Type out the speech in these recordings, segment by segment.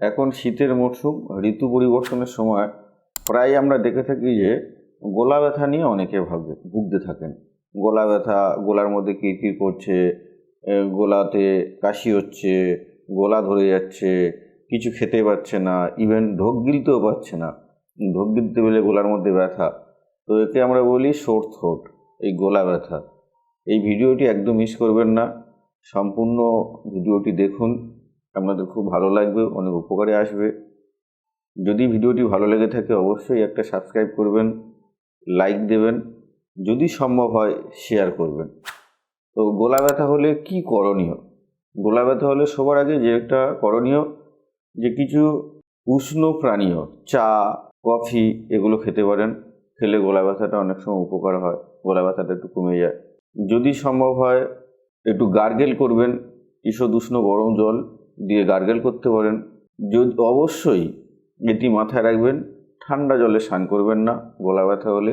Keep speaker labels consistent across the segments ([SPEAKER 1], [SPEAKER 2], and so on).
[SPEAKER 1] এখন শীতের মরশুম, ঋতু পরিবর্তনের সময় প্রায় আমরা দেখে থাকি যে গোলা ব্যথা নিয়ে অনেকে ভাবে ভুগতে থাকেন। গলা ব্যথা, গলার মধ্যে কিরকির করছে গলাতে কাশি হচ্ছে, গলা ধরে যাচ্ছে, কিছু খেতে পারছে না ইভেন ঢোক গিলতেও পারছে না। ঢোক গিলতে পেলে গলার মধ্যে ব্যথা। তো একে আমরা বলি সোর থ্রোট এই গলা ব্যথা। এই ভিডিওটি একদম মিস করবেন না। সম্পূর্ণ ভিডিওটি দেখুন। আপনাদের খুব ভালো লাগবে, অনেক উপকারে আসবে। যদি ভিডিওটি ভালো লেগে থাকে, অবশ্যই একটা সাবস্ক্রাইব করবেন লাইক দেবেন, যদি সম্ভব হয় শেয়ার করবেন। তো গোলা ব্যথা হলে কি করণীয়? গোলা ব্যথা হলে সবার আগে যে একটা করণীয়, যে কিছু উষ্ণ প্রাণীয়, চা, কফি এগুলো খেতে পারেন। খেলে গলা ব্যথাটা অনেক সময় উপকার হয়, গলা ব্যথাটা একটু কমে যায়। যদি সম্ভব হয়, একটু গার্গেল করবেন, ঈষৎ উষ্ণ গরম জল দিয়ে গার্গেল করতে পারেন। যদি অবশ্যই এটি মাথায় রাখবেন, ঠান্ডা জলে স্নান করবেন না, গলা ব্যথা হলে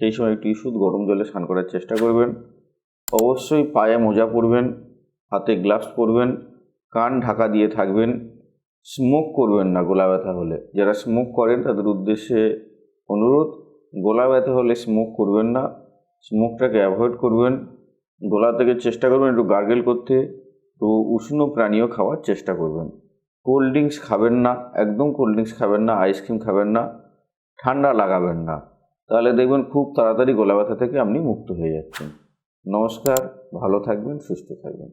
[SPEAKER 1] সেই সময় একটু ঈষৎ গরম জলে স্নান করার চেষ্টা করবেন। অবশ্যই পায়ে মোজা পরবেন, হাতে গ্লাভস পরবেন, কান ঢাকা দিয়ে থাকবেন, স্মোক করবেন না গলা ব্যথা হলে। যারা স্মোক করেন তাদের উদ্দেশ্যে অনুরোধ, গলা ব্যথা হলে স্মোক করবেন না, স্মোকটাকে অ্যাভয়েড করবেন, গলা থেকে চেষ্টা করবেন একটু গার্গেল করতে। তো উষ্ণ প্রাণীয় খাওয়ার চেষ্টা করবেন। কোল্ড ড্রিঙ্কস খাবেন না, একদম কোল্ড ড্রিঙ্কস খাবেন না আইসক্রিম খাবেন না, ঠান্ডা লাগাবেন না। তাহলে দেখবেন খুব তাড়াতাড়ি গলা ব্যথা থেকে আপনি মুক্ত হয়ে যাচ্ছেন। নমস্কার, ভালো থাকবেন, সুস্থ থাকবেন।